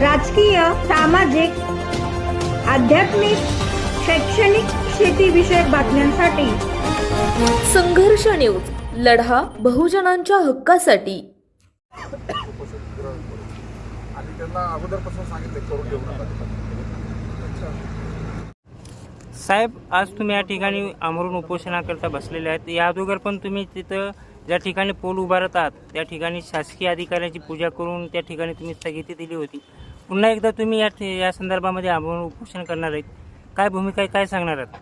राजकीय सामाजिक आध्यात्मिक शैक्षणिक शेतीविषयक बातम्यांसाठी. संघर्ष न्यूज लढा बहुजनांच्या हक्कासाठी. आणि त्यांना अगोदरपासून सांगितले करून देऊ नका. साहेब आज तुम्ही या ठिकाणी अमरून उपोषणाकरता बसलेले आहेत. या अगोदर पण तुम्ही तिथं ज्या पोल उभारत ठिकाणी शासकीय अधिकाऱ्याची पूजा करून त्या ठिकाणी तुम्ही स्थगिती होती. पुन्हा एकदा तुम्ही या उपोषण आहेत. काय भूमिका सांगणार आहात?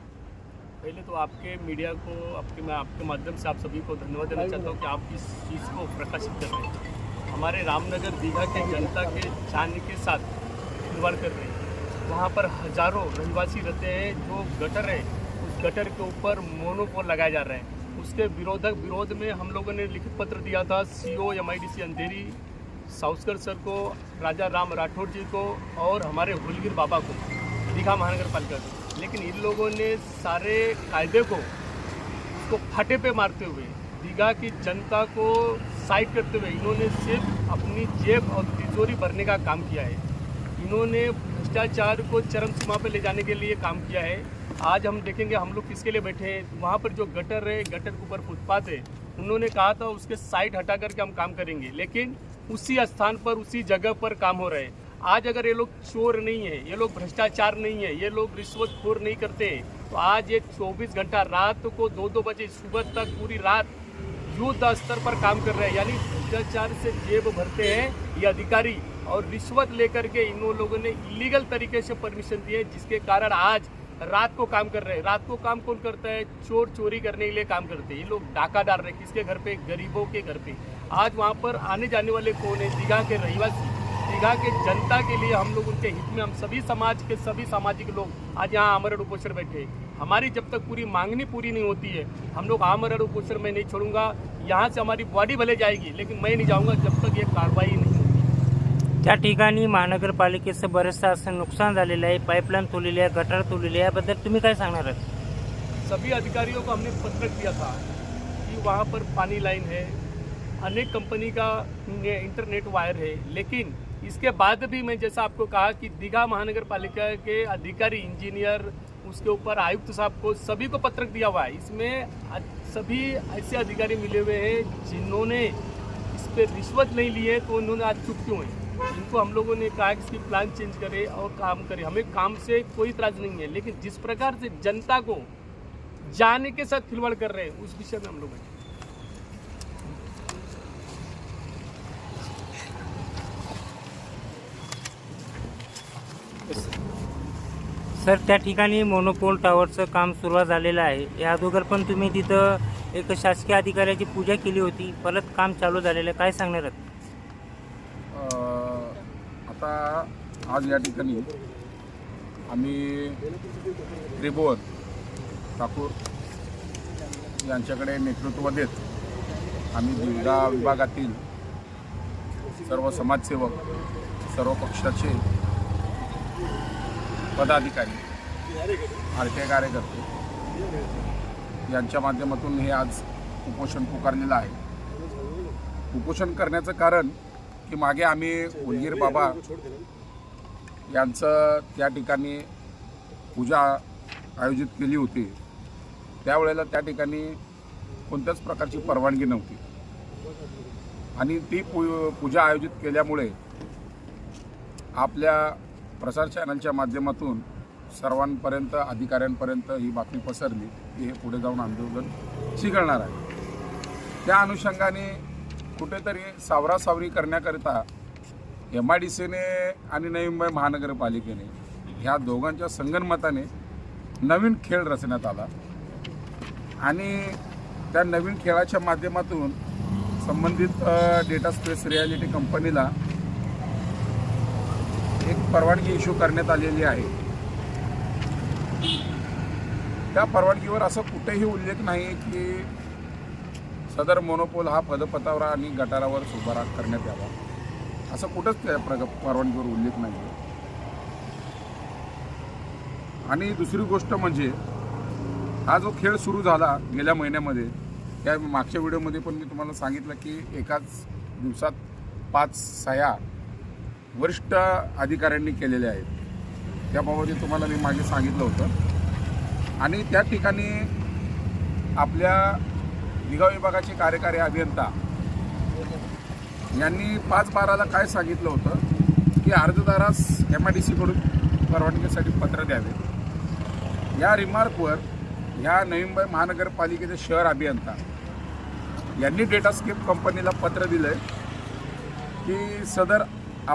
पहले तो आपके मीडिया को, आपके मैं, आपके माध्यम से आप सभी को धन्यवाद देना चाहता हूँ कि आप इस चीज़ को प्रकाशित कर रहे हैं। हमारे रामनगर दीघा के जनता के जान के साथ खिलवाड़ कर रहे हैं। वहाँ पर हज़ारों रहवासी रहते हैं, जो गटर है, उस गटर के ऊपर मोनोपोल लगाया जा रहे है। उसके विरोधक विरोध में हम लोगों ने लिखित पत्र दिया था C O M I D C Andheri Sauskar sir को, राजा राम राठौर जी को और हमारे हुलगिर बाबा को, दीघा महानगर पालिका को। लेकिन इन लोगों ने सारे कायदे को उसको फाटे पे मारते हुए, दीघा की जनता को साइड करते हुए इन्होंने सिर्फ़ अपनी जेब और तिजोरी भरने का काम किया है। इन्होंने भ्रष्टाचार को चरम सीमा पर ले जाने के लिए काम किया है। आज हम देखेंगे हम लोग किसके लिए बैठे हैं। वहाँ पर जो गटर है, गटर के ऊपर फुटपाथ है, उन्होंने कहा था उसके साइड हटा करके हम काम करेंगे, लेकिन उसी स्थान पर, उसी जगह पर काम हो रहे हैं। आज अगर ये लोग चोर नहीं है, ये लोग भ्रष्टाचार नहीं है, ये लोग रिश्वतखोर नहीं करते हैं तो आज ये 24 घंटा रात को दो दो बजे सुबह तक पूरी रात युद्ध स्तर पर काम कर रहे हैं। यानी भ्रष्टाचार से जेब भरते हैं ये अधिकारी और रिश्वत लेकर के इन लोगों ने इलीगल तरीके से परमिशन दी है, जिसके कारण आज रात को काम कर रहे हैं। रात को काम कौन करता है? चोर चोरी करने के लिए काम करते हैं। ये लोग डाका डाल रहे हैं। किसके घर पे? गरीबों के घर पे। आज वहाँ पर आने जाने वाले कौन है? दीघा के रहवासी। दीघा के जनता के लिए हम लोग उनके हित में, हम सभी समाज के सभी सामाजिक लोग आज यहाँ आमरण उपोषण बैठे हमारी जब तक पूरी मांगनी पूरी नहीं होती है, हम लोग आमरण उपोषण में नहीं छोड़ूँगा। यहाँ से हमारी बॉडी भले जाएगी, लेकिन मैं नहीं जाऊँगा जब तक ये कार्रवाई नहीं त्या ठिकाणी महानगरपालिकेचं बरंचसं नुकसान झालेलं आहे. पाईपलाईन तोडलेली आहे, गटार तोडलेली आहे. याबद्दल तुम्ही काय सभी अधिकारियों को हमने पत्रक दिया था कि वहाँ पर पानी लाइन है। अनेक कंपनी का इंटरनेट वायर है। लेकिन इसके बाद भी मैं जैसा आपको कहा कि दीघा महानगर पालिका के अधिकारी, इंजीनियर, उसके ऊपर आयुक्त साहब को सभी को पत्रक दिया हुआ है। इसमें सभी ऐसे अधिकारी मिले हुए हैं जिन्होंने इस पर रिश्वत नहीं ली है तो उन्होंने आज चुप क्यों है? इनको हम लोगों ने कहा कि इसकी प्लान चेंज करे और काम करें। हमें काम से कोई इतराज नहीं है लेकिन जिस प्रकार से जनता को जाने के साथ खिलवाड़ कर रहे हैं उस विषय में हम लोग हैं। सर त्या ठिकाणी मोनोपोल टावरचं काम सुरुवात झालेलं आहे. या अगोदर पण तुम्ही तिथं एक शासकीय अधिकाऱ्याची पूजा केली होती. परत काम चालू झालेलं आहे. काय सांगणार आहात? आता आज या ठिकाणी आम्ही त्रिभुवन ठाकूर यांच्याकडे नेतृत्व देत आम्ही दीर्घा विभागातील सर्व समाजसेवक सर्व पक्षाचे पदाधिकारी आरटीआय कार्यकर्ते यांच्या माध्यमातून हे आज उपोषण पुकारलेलं आहे. उपोषण करण्याचं कारण की मागे आम्ही उलगीर बाबा यांचं त्या ठिकाणी पूजा आयोजित केली होती. त्यावेळेला त्या ठिकाणी कोणत्याच प्रकारची परवानगी नव्हती. आणि ती पू पूजा आयोजित केल्यामुळे आपल्या प्रसार चॅनलच्या माध्यमातून सर्वांपर्यंत अधिकाऱ्यांपर्यंत ही बातमी पसरली की हे पुढे जाऊन आंदोलन चिघळणार आहे. त्या अनुषंगाने कुठेतरी सावरासावरी करण्याकरिता एम आय डी सीने आणि नवी मुंबई महानगरपालिकेने ह्या दोघांच्या संगनमताने नवीन खेळ रचण्यात आला. आणि त्या नवीन खेळाच्या माध्यमातून संबंधित डेटा स्पेस रियालिटी कंपनीला एक परवानगी इश्यू करण्यात आलेली आहे. त्या परवानगीवर असं कुठेही उल्लेख नाही की सदर मोनोपोल हा पदपथावर आणि गटारावर उभा करण्यात यावा. असं कुठंच त्या प्रग परवानगीवर उल्लेख नाही आहे आणि दुसरी गोष्ट म्हणजे हा जो खेळ सुरू झाला गेल्या महिन्यामध्ये त्या मागच्या व्हिडिओमध्ये पण मी तुम्हाला सांगितलं की एकाच दिवसात पाच सह्या वरिष्ठ अधिकाऱ्यांनी केलेले आहेत. त्याबाबतही तुम्हाला मी मागे सांगितलं होतं. आणि त्या ठिकाणी आपल्या निगा विभागाचे कार्यकारी अभियंता यांनी पाच बाराला काय सांगितलं होतं की अर्जदारास एम आय डी सीकडून परवानगीसाठी पत्र द्यावे. या रिमार्कवर ह्या नवी मुंबई महानगरपालिकेचे शहर अभियंता यांनी डेटास्केप कंपनीला पत्र दिलं आहे की सदर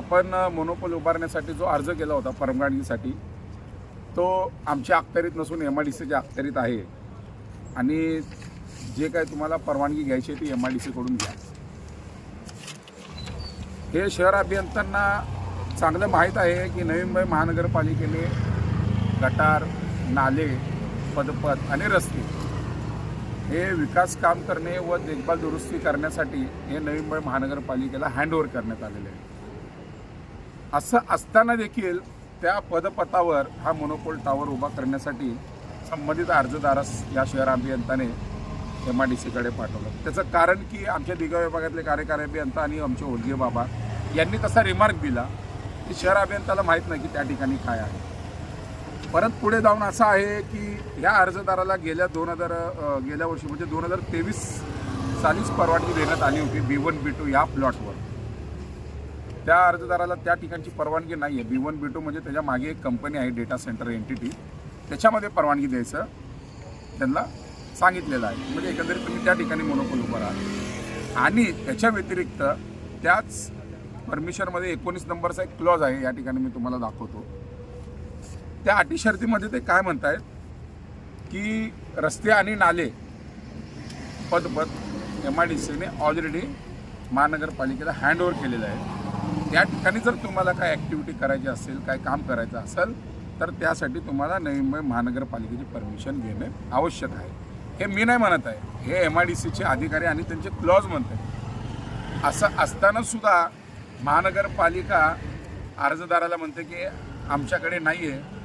आपण मोनोपोल उभारण्यासाठी जो अर्ज केला होता परवानगीसाठी तो आमच्या अखत्यारीत नसून एम आय डी सीच्या अखत्यारीत आहे. आणि जे काय तुम्हाला परवानगी घ्यायची आहे ती एम आय डी सीकडून घ्या. हे शहर अभियंत्यांना चांगलं माहीत आहे की नवी मुंबई महानगरपालिकेने गटार नाले पदपथ आणि रस्ते हे विकास काम करणे व देखभाल दुरुस्ती करण्यासाठी हे नवी मुंबई महानगरपालिकेला हँडओव्हर करण्यात आलेले आहे. असं असताना देखील त्या पदपथावर हा मोनोपोल टावर उभा करण्यासाठी संबंधित अर्जदारास या शहर अभियंताने एम आय डी सीकडे पाठवलं. त्याचं कारण की आमच्या दिगा विभागातले कार्यकारी अभियंता आणि आमचे होलगे बाबा यांनी तसा रिमार्क दिला की शहर अभियंताला माहीत नाही की त्या ठिकाणी काय आहे. परत पुढे जाऊन असं आहे की ह्या अर्जदाराला गेल्या दोन हजार गेल्या वर्षी म्हणजे दोन हजार तेवीस सालीच परवानगी देण्यात आली होती बी वन बी टू या प्लॉटवर त्या अर्जदाराला त्या ठिकाणची परवानगी नाही आहे बी वन बी टू म्हणजे त्याच्यामागे एक कंपनी आहे डेटा सेंटर एंटिटी त्याच्यामध्ये परवानगी द्यायचं. त्यांना सांगितलेलं आहे. म्हणजे एकंदरीत तुम्ही त्या ठिकाणी मोनोपोल उभं राहा. आणि त्याच्या व्यतिरिक्त त्याच परमिशनमध्ये एकोणीस नंबरचा एक क्लॉज आहे या ठिकाणी मी तुम्हाला दाखवतो. त्या अटी शर्तीमध्ये ते काय म्हणतायत? की रस्ते आणि नाले पदपथ एम आय डी सीने ऑलरेडी महानगरपालिकेला हँडओव्हर केलेलं आहे. त्या ठिकाणी जर तुम्हाला काय ॲक्टिव्हिटी करायची असेल काय काम करायचं असेल तर त्यासाठी तुम्हाला नवी मुंबई महानगरपालिकेची परमिशन घेणे आवश्यक आहे. हे मी नाही म्हणत आहे. हे एम आय डी सीचे अधिकारी आणि त्यांचे क्लॉज म्हणत आहेत. असं असतानासुद्धा महानगरपालिका अर्जदाराला म्हणते की आमच्याकडे नाही आहे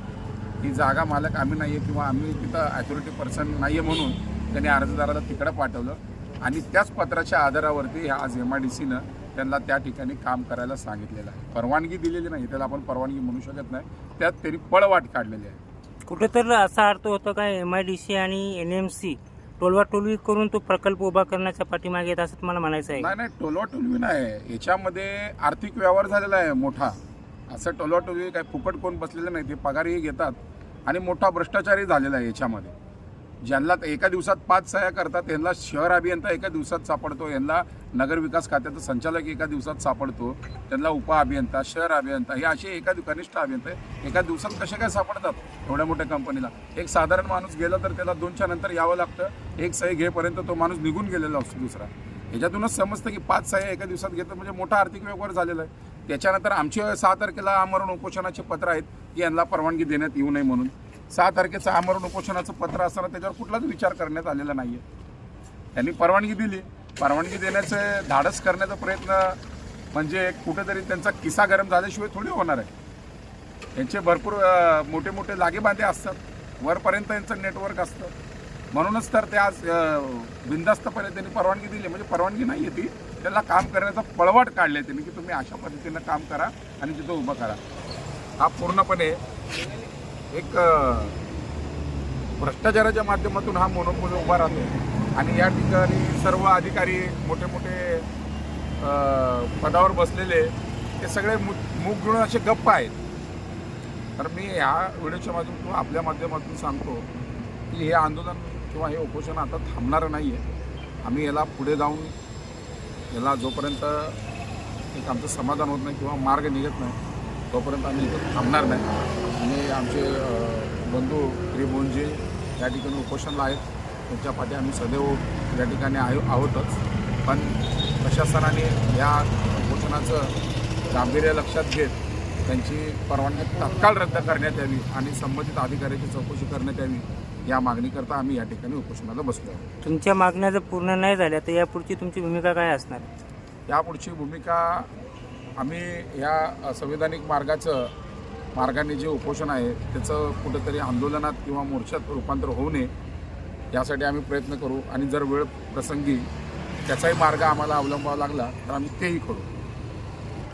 ही जागा मालक आम्ही नाही आहे किंवा आम्ही तिथं ॲथॉरिटी पर्सन नाही आहे म्हणून त्यांनी अर्जदाराला तिकडं पाठवलं. आणि त्याच पत्राच्या आधारावरती आज एम आय डी सीनं त्यांना त्या ठिकाणी काम करायला सांगितलेलं आहे. परवानगी दिलेली नाही. त्याला आपण परवानगी म्हणू शकत नाही. त्यात त्यांनी पळवाट काढलेली आहे. कुठेतरी असा अर्थ होतो का एम आय डी सी आणि एन एम सी टोलवाटोलवी करून तो प्रकल्प उभा करण्याच्या पाठीमागे येत असं तुम्हाला म्हणायचं आहे? नाही नाही टोलवाटोलवी नाही. याच्यामध्ये आर्थिक व्यवहार झालेला आहे मोठा. असं टोलवाटोलवी काय फुकट कोण बसलेलं नाही ते पगारही घेतात. आणि मोठा भ्रष्टाचारही झालेला आहे याच्यामध्ये. ज्यांना एका दिवसात पाच सह्या करतात यांना शहर अभियंता एका दिवसात सापडतो यांना नगरविकास खात्याचा संचालक एका दिवसात सापडतो त्यांना उपअभियंता शहर अभियंता हे असे एका कनिष्ठ अभियंता एका दिवसात कसे काय सापडतात एवढ्या मोठ्या कंपनीला? एक साधारण माणूस गेला तर त्याला दोनच्या नंतर यावं लागतं एक सही घेपर्यंत तो माणूस निघून गेलेला असतो दुसरा. ह्याच्यातूनच समजतं की पाच सह्या एका दिवसात घेतात म्हणजे मोठा आर्थिक व्यवहार झालेला आहे. त्याच्यानंतर आमचे सहा तारखेला आमरण उपोषणाचे पत्र आहेत की यांना परवानगी देण्यात येऊ नये म्हणून. सहा तारखेचं आमरण उपोषणाचं पत्र असताना त्याच्यावर कुठलाच विचार करण्यात आलेला नाही आहे त्यांनी परवानगी दिली. परवानगी देण्याचं धाडस करण्याचा प्रयत्न म्हणजे कुठेतरी त्यांचा किस्सा गरम झाल्याशिवाय थोडी होणार आहे. यांचे भरपूर मोठे मोठे लागेबांधे असतात. वरपर्यंत यांचं नेटवर्क असतं. म्हणूनच तर ते आज बिंदास्तपणे त्यांनी परवानगी दिली. म्हणजे परवानगी नाही आहे ती. त्याला काम करण्याचा पळवाट काढले त्यांनी की तुम्ही अशा पद्धतीनं काम करा आणि तिथं उभं करा. हा पूर्णपणे एक भ्रष्टाचाराच्या माध्यमातून हा मोनोपोल उभा राहतो आणि या ठिकाणी सर्व अधिकारी मोठे मोठे पदावर बसलेले ते सगळे मु मूग घेऊन असे गप्प आहेत. तर मी ह्या व्हिडिओच्या माध्यमातून आपल्या माध्यमातून सांगतो की हे आंदोलन किंवा हे उपोषण आता थांबणारं नाही आहे आम्ही याला पुढे जाऊन याला जोपर्यंत एक आमचं समाधान होत नाही किंवा मार्ग निघत नाही तोपर्यंत आम्ही इथं थांबणार नाही. आमचे बंधू त्रिभुवनजी या ठिकाणी उपोषणला आहेत. त्यांच्या पाठी आम्ही सदैव या ठिकाणी आहे आहोतच. पण प्रशासनाने या उपोषणाचं गांभीर्य लक्षात घेत त्यांची परवानगी तत्काळ रद्द करण्यात यावी आणि संबंधित अधिकाऱ्याची चौकशी करण्यात यावी या मागणीकरता आम्ही या ठिकाणी उपोषणाला बसलो आहोत तुमच्या मागण्या जर पूर्ण नाही झाल्या तर यापुढची तुमची भूमिका काय असणार? यापुढची भूमिका आम्ही या संविधानिक मार्गाचं मार्गाने जे उपोषण आहे त्याचं कुठंतरी आंदोलनात किंवा मोर्चात रूपांतर होऊ नये यासाठी आम्ही प्रयत्न करू. आणि जर वेळ प्रसंगी त्याचाही मार्ग आम्हाला अवलंबावा लागला तर आम्ही तेही करू.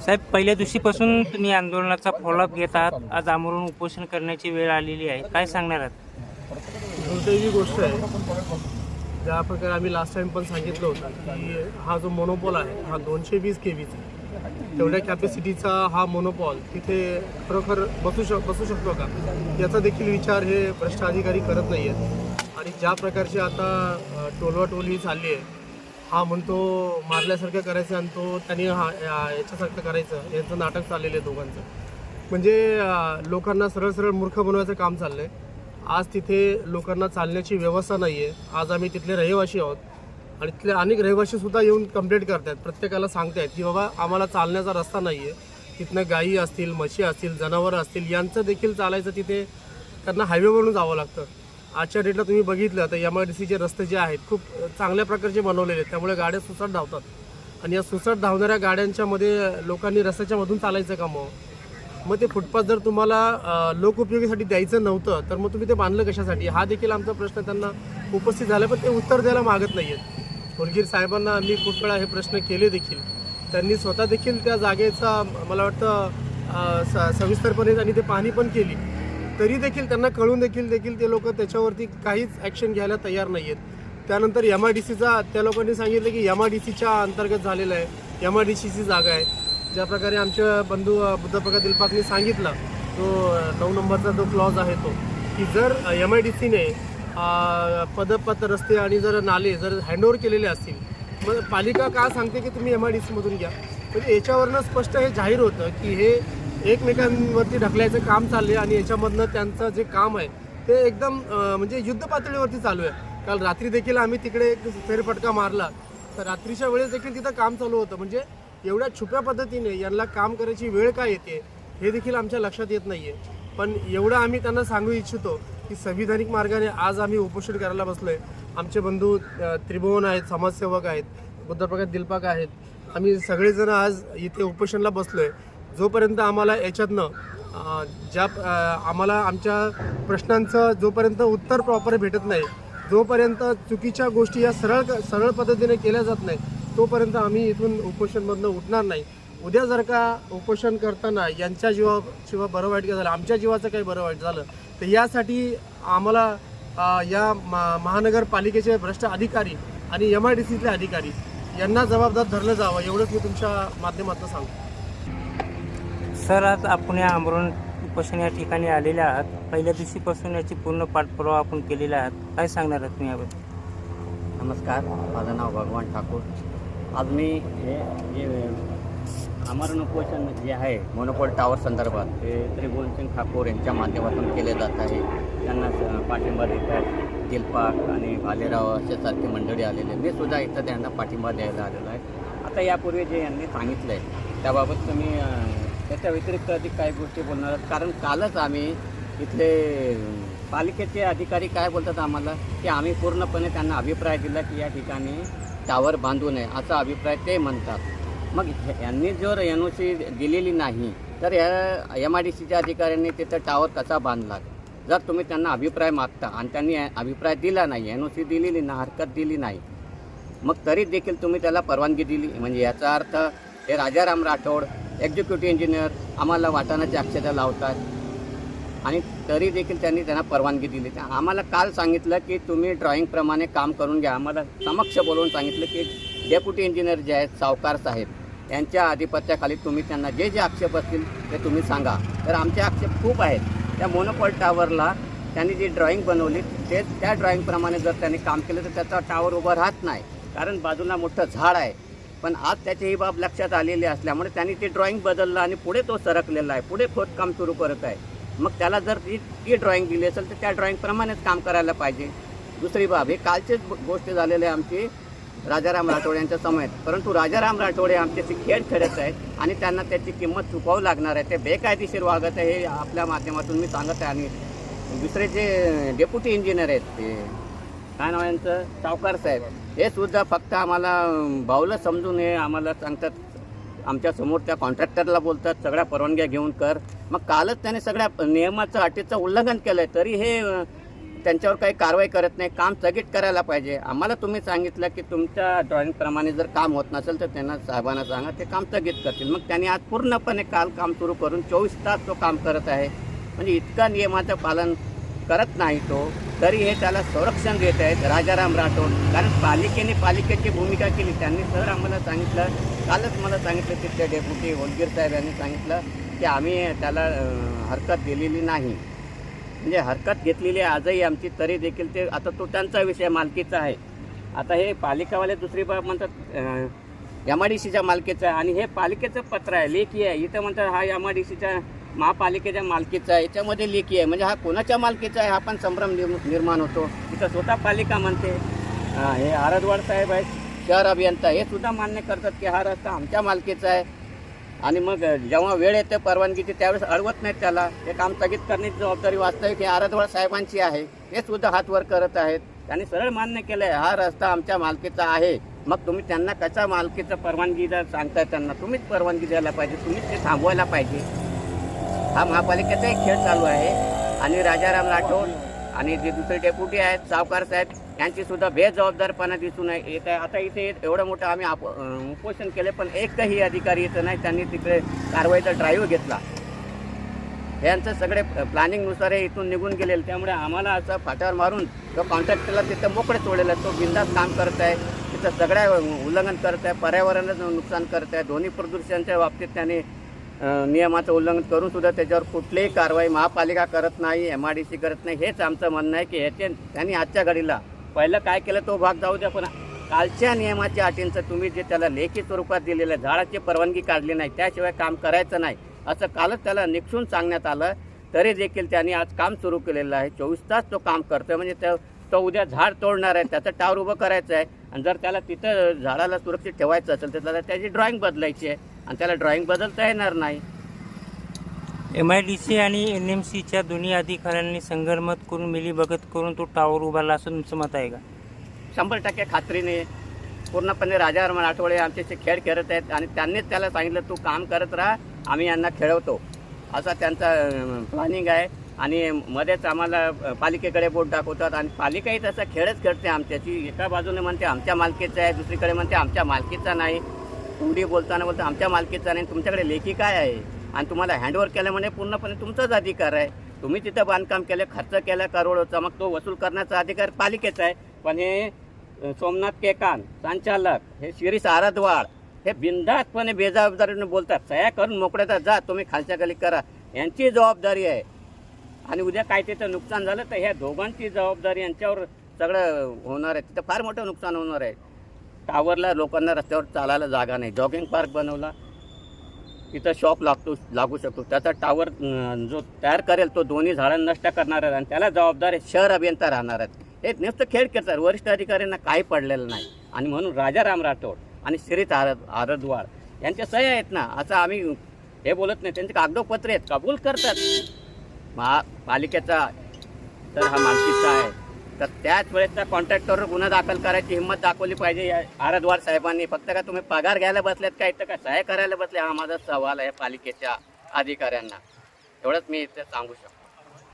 साहेब पहिल्या दिवशीपासून तुम्ही आंदोलनाचा फॉलोअप घेत आहात. आज आमरण उपोषण करण्याची वेळ आलेली आहे. काय सांगणार आहात? दुर्दैवी गोष्ट आहे. ज्या प्रकारे आम्ही लास्ट टाइम पण सांगितलं होतं की हा जो मोनोपॉल आहे हा दोनशे वीस के व्हीचा तेवढ्या कॅपॅसिटीचा हा मोनोपॉल तिथे खरोखर बसू शक बसू शकतो का? याचा देखील विचार हे भ्रष्ट अधिकारी करत नाही आहेत आणि ज्या प्रकारची आता टोलवाटोली चालली आहे हा म्हणतो मारल्यासारखं करायचं आणि तो त्यांनी हा या- याच्यासारखं करायचं यांचं नाटक चाललेलं आहे दोघांचं. म्हणजे लोकांना सरळ सरळ मूर्ख बनवायचं काम चाललं आहे आज तिथे लोकांना चालण्याची व्यवस्था नाही आहे आज आम्ही तिथले रहिवासी आहोत. आणि तिथले अनेक रहिवाशी सुद्धा येऊन कंप्लेंट करतात प्रत्येकाला सांगतायत की बाबा आम्हाला चालण्याचा रस्ता नाही आहे तिथनं गायी असतील म्हशी असतील जनावरं असतील यांचं देखील चालायचं तिथे. त्यांना हायवेवरून जावं लागतं. आजच्या डेटला तुम्ही बघितलं तर एम आय डी सीचे रस्ते जे आहेत खूप चांगल्या प्रकारचे बनवलेले आहेत. त्यामुळे गाड्या सुसाट धावतात. आणि या सुसाट धावणाऱ्या गाड्यांच्यामध्ये लोकांनी रस्त्याच्यामधून चालायचं का मग? मग ते फुटपाथ जर तुम्हाला लोकउपयोगीसाठी द्यायचं नव्हतं तर मग तुम्ही ते बांधलं कशासाठी? हा देखील आमचा प्रश्न त्यांना उपस्थित झाला पण ते उत्तर द्यायला मागत नाही आहेत होरगीर साहेबांना आम्ही खूप वेळा हे प्रश्न केले देखील. त्यांनी स्वतः देखील त्या जागेचा मला वाटतं स- सविस्तरपणे त्यांनी ते पाहणी पण केली. तरी देखील त्यांना कळून देखील देखील ते लोक त्याच्यावरती काहीच ॲक्शन घ्यायला तयार नाही आहेत त्यानंतर एम आय डी सीचा त्या लोकांनी सांगितलं की एम आय डी सीच्या अंतर्गत झालेलं आहे. एम आय डी सीची जागा आहे. ज्या प्रकारे आमच्या बंधू बुद्धप्रकाश दिलपाकने सांगितलं तो नऊ नंबरचा जो क्लॉज आहे तो की जर एम आय डी सीने पदपथ रस्ते आणि जर नाले जर हँडओव्हर केलेले असतील मग पालिका का सांगते की तुम्ही एम आय डी सीमधून घ्या? म्हणजे याच्यावरनं स्पष्ट हे जाहीर होतं की हे एकमेकांवरती ढकलायचं काम चालले आणि याच्यामधनं त्यांचं जे काम आहे ते एकदम म्हणजे युद्ध पातळीवरती चालू आहे. काल रात्री देखील आम्ही तिकडे एक फेरफटका मारला. तर रात्रीच्या वेळेस देखील तिथं काम चालू होतं. म्हणजे एवढ्या छुप्या पद्धतीने यांना काम करायची वेळ काय येते हे देखील आमच्या लक्षात येत नाही आहे पण एवढं आम्ही त्यांना सांगू इच्छितो की संविधानिक मार्गाने आज आम्ही उपोषण करायला बसलोय. आमचे बंधू त्रिभुवन आहेत समाजसेवक आहेत बुद्धप्रकाश दिलपाक आहेत. आम्ही सगळेजण आज इथे उपोषणला आहे जोपर्यंत आम्हाला याच्यातनं ज्या आम्हाला आमच्या प्रश्नांचं जोपर्यंत उत्तर प्रॉपर भेटत नाही जोपर्यंत चुकीच्या गोष्टी या सरळ सरळ पद्धतीने केल्या जात नाही तोपर्यंत आम्ही इथून उपोषणमधनं उठणार नाही. उद्या जर का उपोषण करताना यांच्या जीवा शिवा बरं वाईट काय झालं आमच्या जीवाचं काही बरं वाईट झालं तर यासाठी आम्हाला या मा- महानगरपालिकेचे भ्रष्ट अधिकारी आणि एम आय डी सीतले अधिकारी यांना जबाबदार धरलं जावं एवढंच मी तुमच्या माध्यमातून सांगतो. सर आज आपण या आमरण उपोषण या ठिकाणी आलेले आहात. पहिल्या दिवशीपासून याची पूर्ण पाठपुरावा आपण केलेला आहात. काय सांगणार आहात तुम्ही याबद्दल? नमस्कार माझं नाव भगवान ठाकूर. आज मी हे आम्हाला आमरण उपोषण जे आहे मोनोपोल टावर संदर्भात ते त्रिभुवनसिंग ठाकूर यांच्या माध्यमातून केले जात आहे. त्यांना पाठिंबा देत आहेत. दिलपाक आणि भालेराव असे सारखे मंडळी आलेले मी सुद्धा इथं त्यांना पाठिंबा द्यायला आलेला आहे. आता यापूर्वी जे यांनी सांगितलं आहे त्याबाबत तुम्ही त्याच्या व्यतिरिक्त अधिक काही गोष्टी बोलणार आहात. कारण कालच आम्ही इथले पालिकेचे अधिकारी काय बोलतात आम्हाला की आम्ही पूर्णपणे त्यांना अभिप्राय दिला की या ठिकाणी टावर बांधू नये असा अभिप्राय ते म्हणतात. मग यांनी जर एन ओ सी दिलेली नाही तर या एम आय डी सीच्या अधिकाऱ्यांनी तिथं टावर कसा बांधला? जर तुम्ही त्यांना अभिप्राय मागता आणि त्यांनी अभिप्राय दिला नाही एन ओ सी दिलेली ना हरकत दिली नाही मग तरी देखील तुम्ही त्याला परवानगी दिली. म्हणजे याचा अर्थ हे राजाराम राठोड एक्झिक्युटिव्ह इंजिनियर आम्हाला वाटाणाची अक्षता लावतात आणि तरी देखील त्यांनी त्यांना परवानगी दिली. आम्हाला काल सांगितलं की तुम्ही ड्रॉइंगप्रमाणे काम करून घ्या. आम्हाला समक्ष बोलवून सांगितलं की डेप्युटी इंजिनियर जे आहेत सावकार साहेब यांच्या आधिपत्याखाली तुम्ही त्यांना जे जे आक्षेप असतील ते तुम्ही सांगा. तर आमचे आक्षेप खूप आहेत. त्या मोनोपॉल टावरला त्यांनी जी ड्रॉईंग बनवली ते त्या ड्रॉईंगप्रमाणे जर त्यांनी काम केलं तर त्याचा टावर उभा राहत नाही. कारण बाजूला मोठं झाड आहे. पण आज त्याची ही बाब लक्षात आलेली असल्यामुळे त्यांनी ते ड्रॉईंग बदललं आणि पुढे तो सरकलेला आहे. पुढे खोदकाम सुरू करत आहे. मग त्याला जर ती ती ड्रॉईंग दिली असेल तर त्या ड्रॉईंगप्रमाणेच काम करायला पाहिजे. दुसरी बाब हे कालचेच गोष्ट झालेली आहे आमची. राजाराम राठोड यांच्या समयेत परंतु राजाराम राठोडे आमच्याशी खेळ खेळत आहेत आणि त्यांना त्याची किंमत चुकवावं लागणार आहे. ते बेकायदेशीर वागत आहे हे आपल्या माध्यमातून मी सांगत आहे. आणि दुसरे जे डेप्युटी इंजिनियर आहेत ते काय नाव यांचं? सावकार साहेब. हे सुद्धा फक्त आम्हाला अं, बावलं समजून हे आम्हाला सांगतात. आमच्यासमोर त्या कॉन्ट्रॅक्टरला बोलतात सगळ्या परवानग्या घेऊन कर. मग कालच त्याने सगळ्या नियमाचं अटीचं उल्लंघन केलं आहे तरी हे त्यांच्यावर काही कारवाई करत नाही. काम स्थगित करायला पाहिजे. आम्हाला तुम्ही सांगितलं की तुमच्या ड्रॉईंगप्रमाणे जर काम होत नसेल तर त्यांना साहेबांना सांगा ते काम स्थगित करतील. मग त्यांनी आज पूर्णपणे काल काम सुरू करून चोवीस तास तो काम करत आहे. म्हणजे इतका नियमाचं पालन करत नाही तो तरी हे त्याला संरक्षण देत आहेत राजाराम राठोड. कारण पालिकेने पालिकेची भूमिका केली. त्यांनी सर आम्हाला सांगितलं कालच मला सांगितलं तिथल्या डेप्युटी होलगीर साहेब यांनी सांगितलं की आम्ही त्याला हरकत दिलेली नाही. म्हणजे हरकत घेतलेली आहे. आजही आमची तरी देखील ते आता तो त्यांचा विषय मालकीचा आहे. आता हे पालिकावाले दुसरी बाब म्हणतात एम आय डी सीच्या मालकीचं आहे. आणि हे पालिकेचं पत्र आहे लेखी आहे. इथं म्हणतात हा एम आय डी सीच्या महापालिकेच्या मालकीचा आहे. याच्यामध्ये लेखी आहे. म्हणजे हा कोणाच्या मालकीचा आहे? हा पण संभ्रम निर्म- निर्माण होतो. इथं स्वतः पालिका म्हणते. हे आरदवाड साहेब आहेत. शहर अभियंता. हे सुद्धा मान्य करतात की हा रस्ता आमच्या मालकीचा आहे. आणि मग जेव्हा वेळ येते परवानगीची त्यावेळेस अडवत नाहीत त्याला. हे काम स्थगित करण्याची जबाबदारी वास्तविक हे आरदवाड साहेबांची आहे. हे सुद्धा हातवर करत आहेत. त्यांनी सरळ मान्य केलं आहे हा रस्ता आमच्या मालकीचा आहे. मग तुम्ही त्यांना कशा मालकीचं परवानगी जर सांगताय त्यांना तुम्हीच परवानगी द्यायला पाहिजे तुम्हीच ते थांबवायला पाहिजे. हा महापालिकेचा एक खेळ चालू आहे. आणि राजाराम राठोड आणि जे दुसरे डेप्युटी आहेत सावकार साहेब यांची सुद्धा बेजबाबदारपणा दिसून येत आहे आता इथे एवढं मोठं आम्ही आप उपोषण केले पण एकही अधिकारी येत नाही. त्यांनी तिकडे कारवाईचा ड्राईव्ह घेतला. यांचं सगळे प्लॅनिंगनुसार हे इथून निघून गेलेलं. त्यामुळे आम्हाला असं फाट्यावर मारून तो कॉन्ट्रॅक्टरला तिथं मोकळे सोडलेलं आहे. तो बिंदास काम करत आहे. तिथं सगळ्या उल्लंघन करत आहे पर्यावरणाचं नुकसान करत आहे. ध्वनी प्रदूषणाच्या बाबतीत त्यांनी नियमाचं उल्लंघन करून सुद्धा त्याच्यावर कुठलीही कारवाई महापालिका करत नाही एम आय डी सी करत नाही. हेच आमचं म्हणणं आहे की ह्याचे त्यांनी आजच्या घडीला पहिलं काय केलं तो भाग जाऊ द्या पण कालच्या नियमाच्या अटींचं तुम्ही जे त्याला लेखी स्वरूपात दिलेलं आहे झाडाची परवानगी काढली नाही त्याशिवाय काम करायचं नाही असं कालच त्याला निक्षून सांगण्यात आलं तरी देखील त्यांनी आज काम सुरू केलेलं आहे. चोवीस तास तो काम करतोय म्हणजे त्या तो उद्या झाड तोडणार आहे त्याचं टावर उभं करायचं आहे आणि जर त्याला तिथं झाडाला सुरक्षित ठेवायचं असेल तर त्याला त्याची ड्रॉईंग बदलायची आहे. आणि त्याला ड्रॉइंग बदलता येणार नाही. एम आय डी सी आणि एन एम सीच्या दोन्ही अधिकाऱ्यांनी संगनमत करून मिलीभगत करून तो टावर उभारला असं तुमचं मत आहे का? शंभर टक्के खात्रीने. पूर्णपणे राजाराम आठवडे आमच्याशी खेळ खेळत आहेत आणि त्यांनीच त्याला सांगितलं तू काम करत राहा आम्ही यांना खेळवतो. असा त्यांचा प्लॅनिंग आहे. आणि मध्येच आम्हाला पालिकेकडे बोट दाखवतात आणि पालिकाही तसा खेळच खेळते आमच्याची एका बाजूने म्हणते आमच्या मालकीचा आहे. दुसरीकडे म्हणते आमच्या मालकीचा नाही. हिंदी बोलताना बोलता आमच्या मालकीचा नाही तुमच्याकडे लेखी काय आहे? आणि तुम्हाला हँडओव्हर केल्यामुळे पूर्णपणे तुमचाच अधिकार आहे. तुम्ही तिथं बांधकाम केलं खर्च केला करोडोचा मग तो वसूल करण्याचा अधिकार पालिकेचा आहे. पण हे सोमनाथ केकान संचालक हे शिरीष आराधवाड हे बिनधास्तपणे बेजबाबदारीने बोलतात. सह्या करून मोकळ्याचा जा तुम्ही खालच्या खाली करा. यांची जबाबदारी आहे. आणि उद्या काय तिथं नुकसान झालं तर ह्या दोघांची जबाबदारी यांच्यावर सगळं होणार आहे. तिथं फार मोठं नुकसान होणार आहे. टावरला लोकांना रस्त्यावर चालायला जागा नाही. जॉगिंग पार्क बनवला. तिथं शॉप लागतो लागू शकतो. त्याचा टावर जो तयार करेल तो दोन्ही झाडं नष्ट करणार आहे आणि त्याला जबाबदार आहे शहर अभियंता राहणार आहेत. हे नुसतं खेळ खेळतात. वरिष्ठ अधिकाऱ्यांना काही पडलेलं नाही. आणि म्हणून राजाराम राठोड आणि श्रीत आरद आरदवाड यांच्या सह्या आहेत ना असं आम्ही हे बोलत नाही. त्यांचे कागदोपत्र आहेत. कबूल करतात. महा पालिकेचा तर हा मालकीचा आहे. तर त्याच वेळेस त्या कॉन्ट्रॅक्टरवर गुन्हा दाखल करायची हिंमत दाखवली पाहिजे. या आरदवार साहेबांनी. फक्त का तुम्ही पगार घ्यायला बसलेत का? इथं का सहाय्य करायला बसले? हा माझा सवाल आहे पालिकेच्या अधिकाऱ्यांना. एवढंच मी इथे सांगू शकतो.